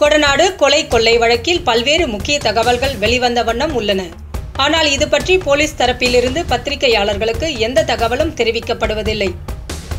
கொடநாடு கொலை கொள்ளை வழக்கில் பல்வேறு முக்கிய தகவல்கள் வெளிவந்த வண்ணம் உள்ளன. ஆனால் இது பற்றி போலீஸ் தரப்பிலிருந்து பத்திரிகையாளர்களுக்கு எந்த தகவலும் தெரிவிக்கப்படுவதில்லை.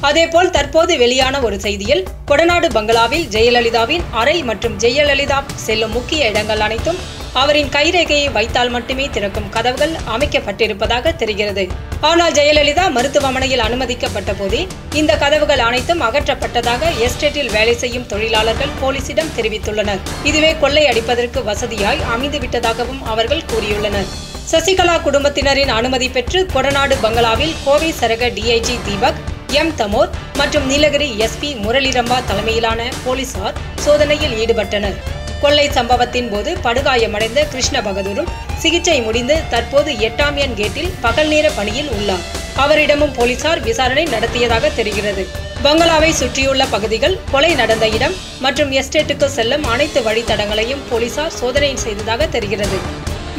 அதேபோல் தற்போது வெளியான ஒரு செய்தியில் கொடநாடு பங்களாவில் ஜெயலலிதாவின் அறை மற்றும் ஜெயலலிதா செல்லும் முக்கிய இடங்கள் அனைத்தும் அவரின் கைரேகையை வைத்தால் மட்டுமே திறக்கும் கதவுகள் அமைக்கப்பட்டிருப்பதாக தெரிகிறது. ஆனால் ஜெயலலிதா மருத்துவமனையில் அனுமதிக்கப்பட்ட போதே இந்த கதவுகள் அனைத்தும் அகற்றப்பட்டதாக எஸ்டேட்டில் வேலை செய்யும் தொழிலாளர்கள் போலீசிடம் தெரிவித்துள்ளனர். இதுவே கொள்ளை அடிப்பதற்கு வசதியாய் அமைந்துவிட்டதாகவும் அவர்கள் கூறியுள்ளனர். சசிகலா குடும்பத்தினரின் அனுமதி பெற்று கொடநாடு பங்களாவில் கோவை சரக டிஐஜி தீபக் எம் தமோர் மற்றும் நீலகிரி எஸ்பி முரளிரம்பா தலைமையிலான போலீசார் சோதனையில் ஈடுபட்டனர். கொள்ளை சம்பவத்தின் போது படுகாயமடைந்த கிருஷ்ண பகதூரும் சிகிச்சை முடிந்து தற்போது எட்டாம் எண் கேட்டில் பகல் நேர பணியில் உள்ளார். அவரிடமும் போலீசார் விசாரணை நடத்தியதாக தெரிகிறது. பங்களாவை சுற்றியுள்ள பகுதிகள் கொலை நடந்த இடம் மற்றும் எஸ்டேட்டுக்கு செல்லும் அனைத்து வழித்தடங்களையும் போலீசார் சோதனை செய்ததாக தெரிகிறது.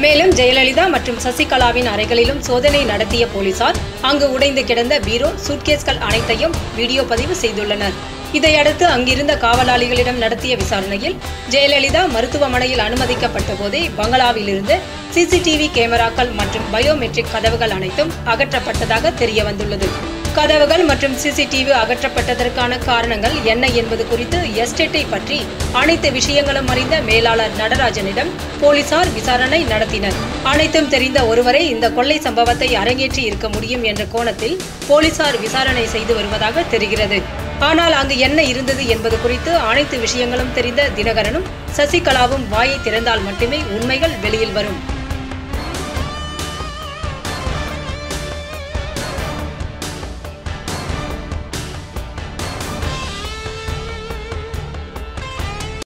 மேலும் ஜெயலலிதா மற்றும் சசிகலாவின் அறைகளிலும் சோதனை நடத்திய போலீசார் அங்கு உடைந்து கிடந்த பீரோ சூட்கேஸ்கள் அனைத்தையும் வீடியோ பதிவு செய்துள்ளனர். இதையடுத்து அங்கிருந்த காவலாளிகளிடம் நடத்திய விசாரணையில் ஜெயலலிதா மருத்துவமனையில் அனுமதிக்கப்பட்ட போதே பங்களாவிலிருந்து சிசிடிவி கேமராக்கள் மற்றும் பயோமெட்ரிக் கதவுகள் அனைத்தும் அகற்றப்பட்டதாக தெரிய வந்துள்ளது கதவுகள் மற்றும் சிசிடிவி அகற்றப்பட்டதற்கான காரணங்கள் என்ன என்பது குறித்து எஸ்டேட்டை பற்றி அனைத்து விஷயங்களும் அறிந்த மேலாளர் நடராஜனிடம் போலீசார் விசாரணை நடத்தினர். அனைத்தும் தெரிந்த ஒருவரே இந்த கொள்ளை சம்பவத்தை அரங்கேற்றி இருக்க முடியும் என்ற கோணத்தில் போலீசார் விசாரணை செய்து வருவதாக தெரிகிறது. ஆனால் அங்கு என்ன இருந்தது என்பது குறித்து அனைத்து விஷயங்களும் தெரிந்த தினகரனும் சசிகலாவும் வாயை திறந்தால் மட்டுமே உண்மைகள் வெளியில் வரும்.